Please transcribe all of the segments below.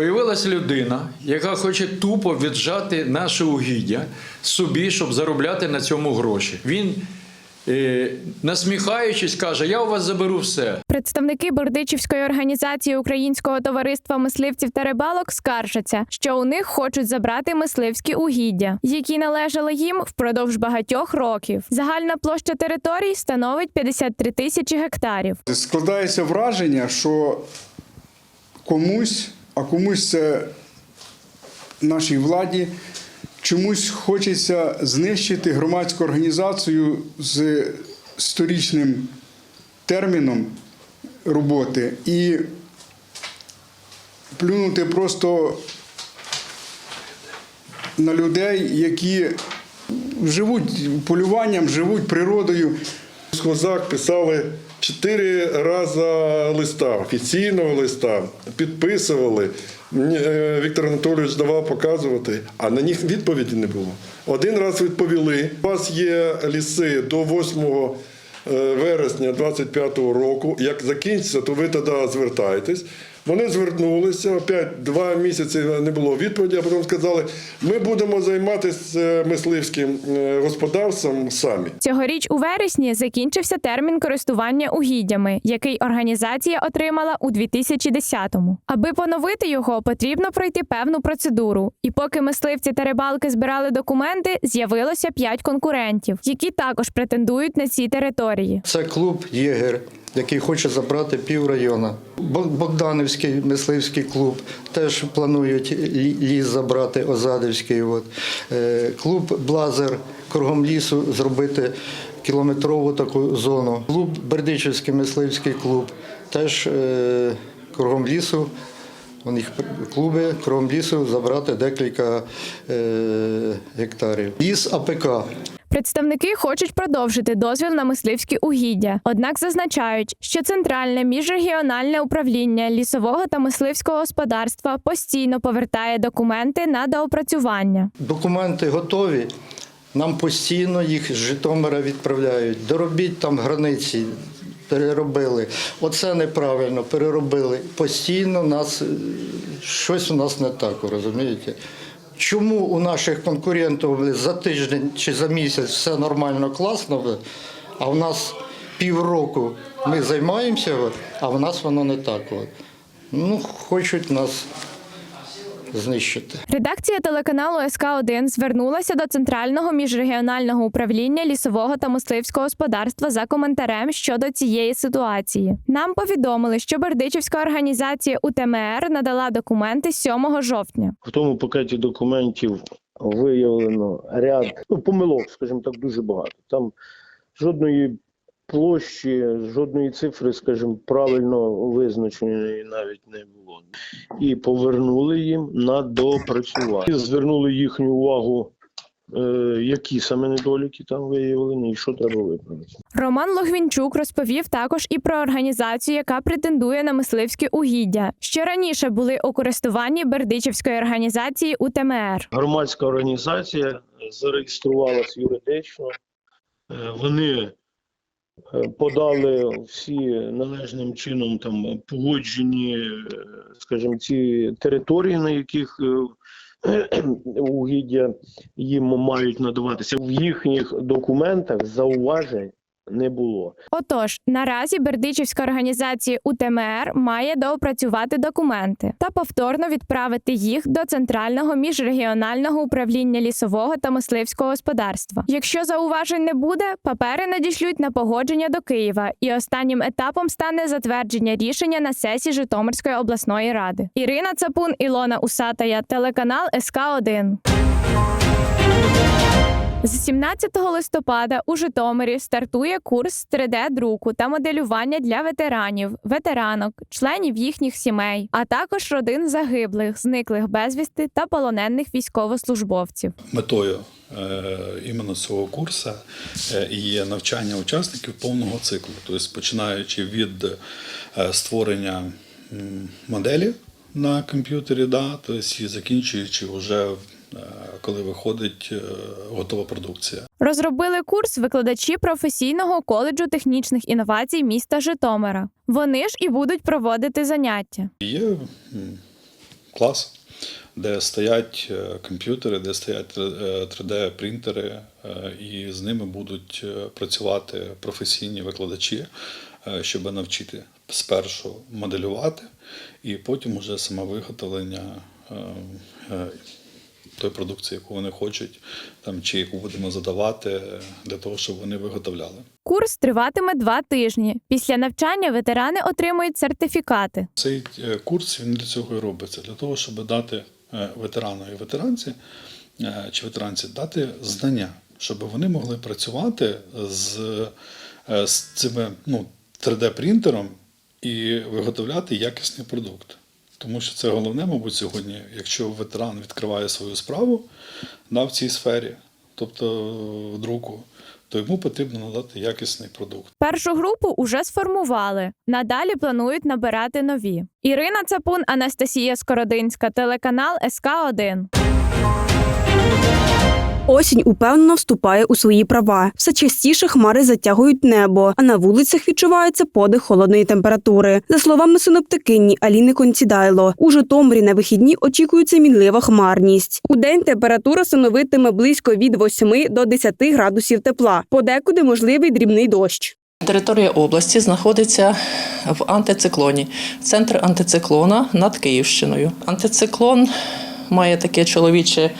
Появилась людина, яка хоче тупо віджати наше угіддя собі, щоб заробляти на цьому гроші. Він, е, насміхаючись, каже: Я у вас заберу все. Представники Бердичівської організації Українського товариства мисливців та рибалок скаржаться, що у них хочуть забрати мисливські угіддя, які належали їм впродовж багатьох років. Загальна площа територій становить 53 тисячі гектарів. Складається враження, що комусь, а комусь це нашій владі, чомусь хочеться знищити громадську організацію з сторічним терміном роботи і плюнути просто на людей, які живуть полюванням, живуть природою. Схозак писали чотири рази листа, офіційного листа, підписували. Е, Віктор Анатолійович давав показувати, а на них відповіді не було. Один раз відповіли: у вас є ліси до 8 е, вересня 25-го року. Як закінчиться, то ви тоді звертаєтесь. Вони звернулися, опять два місяці не було відповіді, а потім сказали, ми будемо займатися е, мисливським е, господарством самі. Цьогоріч у вересні закінчився термін користування угіддями, який організація отримала у 2010-му. Аби поновити його, потрібно пройти певну процедуру. І поки мисливці та рибалки збирали документи, з'явилося п'ять конкурентів, які також претендують на ці території. Це клуб Єгер, який хоче забрати пів району. Бо- Богданівський мисливський клуб теж планують ліс забрати, Озадівський. От. Е, Клуб Блазер кругом лісу зробити кілометрову таку зону. Клуб Бердичівський мисливський клуб теж е, кругом лісу. У них клуби кругом лісу забрати декілька е, гектарів. Ліс АПК. Представники хочуть продовжити дозвіл на мисливські угіддя, однак зазначають, що центральне міжрегіональне управління лісового та мисливського господарства постійно повертає документи на доопрацювання. Документи готові. Нам постійно їх з Житомира відправляють. Доробіть там границі, переробили. Оце неправильно, переробили. Постійно нас е, щось у нас не так, розумієте? Чому у наших конкурентів за тиждень чи за місяць все нормально, класно, а в нас півроку ми займаємося, а в нас воно не так. Ну, хочуть нас знищити. Редакція телеканалу СК 1 звернулася до центрального міжрегіонального управління лісового та мисливського господарства за коментарем щодо цієї ситуації. Нам повідомили, що Бердичівська організація УТМР надала документи 7 жовтня. В тому пакеті документів виявлено ряд ну, помилок, скажімо так, дуже багато. Там жодної площі, жодної цифри, скажімо, правильно визначеної навіть не було. І повернули їм на доопрацювання. І Звернули їхню увагу, е, які саме недоліки там виявлені і що треба виправити. Роман Логвінчук розповів також і про організацію, яка претендує на мисливські угіддя, що раніше були у користуванні Бердичівської організації УТМР. громадська організація зареєструвалась юридично. Е, Вони подали всі належним чином там погоджені, е, скажімо, ці території, на яких е, угіддя їм мають надаватися. В їхніх документах зауважень не було. Отож, наразі Бердичівська організація УТМР має доопрацювати документи та повторно відправити їх до центрального міжрегіонального управління лісового та мисливського господарства. Якщо зауважень не буде, папери надішлють на погодження до Києва, і останнім етапом стане затвердження рішення на сесії Житомирської обласної ради. Ірина Цапун, Ілона Усатая, телеканал СК 1 з 17 листопада у Житомирі стартує курс 3D-друку та моделювання для ветеранів, ветеранок, членів їхніх сімей, а також родин загиблих, зниклих безвісти та полонених військовослужбовців. Метою е, іменно цього курсу е, є навчання учасників повного циклу, тобто починаючи від е, створення моделі на комп'ютері, да, тобто і закінчуючи вже коли виходить е, готова продукція. Розробили курс викладачі професійного коледжу технічних інновацій міста Житомира. Вони ж і будуть проводити заняття. Є клас, де стоять е, комп'ютери, де стоять 3D-принтери, і з ними будуть е, працювати професійні викладачі, е, щоб навчити спершу моделювати, і потім уже саме тої продукції, яку вони хочуть, там, чи яку будемо задавати для того, щоб вони виготовляли. Курс триватиме два тижні. Після навчання ветерани отримують сертифікати. Цей е, курс він для цього і робиться, для того, щоб дати е, ветерану і ветеранці е, чи ветеранці дати знання, щоб вони могли працювати з, з цими ну, 3D-принтером і виготовляти якісний продукт. Тому що це головне, мабуть, сьогодні, якщо ветеран відкриває свою справу да, в цій сфері, тобто в друку, то йому потрібно надати якісний продукт. Першу групу уже сформували. Надалі планують набирати нові. Ірина Цапун, Анастасія Скородинська, телеканал СК 1 Осінь упевнено вступає у свої права. Все частіше хмари затягують небо, а на вулицях відчувається подих холодної температури. За словами синоптикині Аліни Концідайло, у Житомирі на вихідні очікується мінлива хмарність. У день температура становитиме близько від 8 до 10 градусів тепла. Подекуди можливий дрібний дощ. Територія області знаходиться в антициклоні. Центр антициклона над Київщиною. Антициклон має таке чоловіче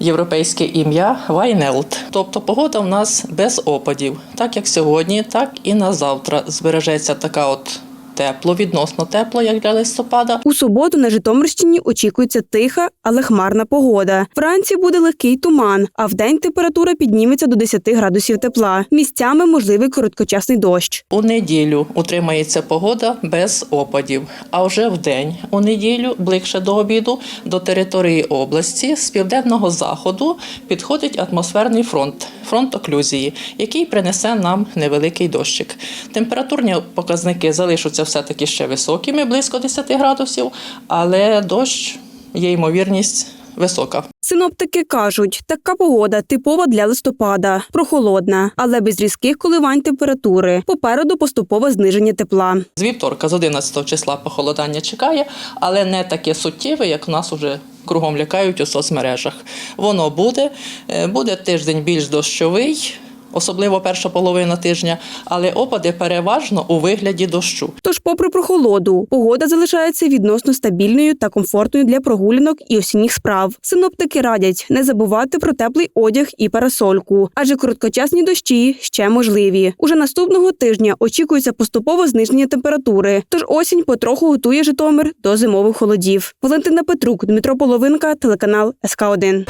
європейське ім'я Вайнелт. Тобто погода в нас без опадів. Так як сьогодні, так і на завтра збережеться така от тепло, відносно тепло, як для листопада. У суботу на Житомирщині очікується тиха, але хмарна погода. Вранці буде легкий туман, а вдень температура підніметься до 10 градусів тепла. Місцями можливий короткочасний дощ. У неділю утримається погода без опадів. А вже в день, у неділю, ближче до обіду, до території області з південного заходу підходить атмосферний фронт, фронт оклюзії, який принесе нам невеликий дощик. Температурні показники залишаться все-таки ще високими, близько 10 градусів, але дощ є ймовірність висока. Синоптики кажуть, така погода типова для листопада, прохолодна, але без різких коливань температури. Попереду поступове зниження тепла. З вівторка, з 11 числа похолодання чекає, але не таке суттєве, як нас уже кругом лякають у соцмережах. Воно буде, Е, буде тиждень більш дощовий. Особливо перша половина тижня, але опади переважно у вигляді дощу. Тож, попри прохолоду, погода залишається відносно стабільною та комфортною для прогулянок і осінніх справ. Синоптики радять не забувати про теплий одяг і парасольку, адже короткочасні дощі ще можливі. Уже наступного тижня очікується поступове зниження температури. Тож осінь потроху готує Житомир до зимових холодів. Валентина Петрук, Дмитро Половинка, телеканал СК 1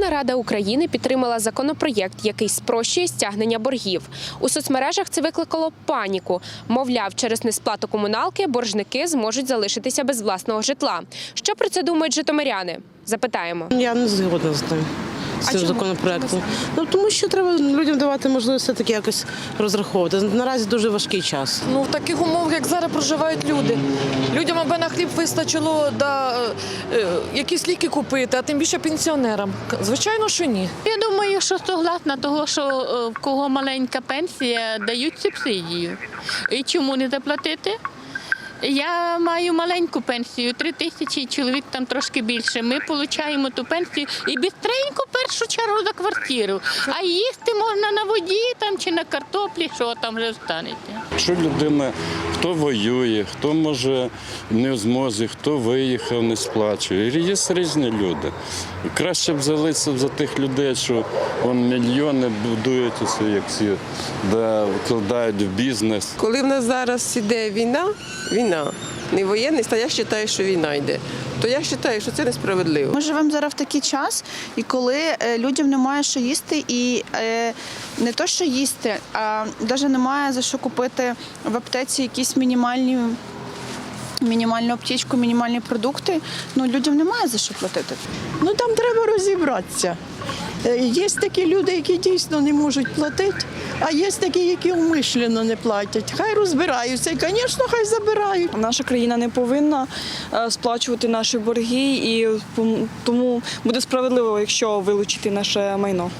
Верховна Рада України підтримала законопроєкт, який спрощує стягнення боргів. У соцмережах це викликало паніку. Мовляв, через несплату комуналки боржники зможуть залишитися без власного житла. Що про це думають житомиряни? Запитаємо. Я не згодна з ним. З цим законопроектом. Ну тому що треба людям давати можливість все таки якось розраховувати. Наразі дуже важкий час. Ну в таких умовах, як зараз проживають люди. На хліб вистачило да, е, е, якісь ліки купити, а тим більше пенсіонерам. Звичайно, що ні. Я думаю, що согласна того, що е, в кого маленька пенсія, дають субсидію. І чому не заплатити? Я маю маленьку пенсію, три тисячі, чоловік там трошки більше. Ми отримуємо ту пенсію і бістренько першу чергу за квартиру. А їсти можна на воді там чи на картоплі, що там вже станеться. Якщо людина хто воює, хто може не в змозі, хто виїхав, не сплачує. Є різні люди. Краще б взялися за тих людей, що вон мільйони будують як всі, да, вкладають в бізнес. Коли в нас зараз іде війна, війна, не воєнний, то я вважаю, що війна йде. То я вважаю, що це несправедливо. Ми живемо зараз в такий час, і коли е, людям немає що їсти, і е, не то, що їсти, а навіть немає за що купити в аптеці якісь мінімальні. Мінімальну аптечку, мінімальні продукти. Ну людям немає за що платити. Ну там треба розібратися. Е, Є такі люди, які дійсно не можуть платити, а є такі, які умишлено не платять. Хай розбираються, і, звісно, хай забирають. Наша країна не повинна е, сплачувати наші борги, і тому буде справедливо, якщо вилучити наше майно.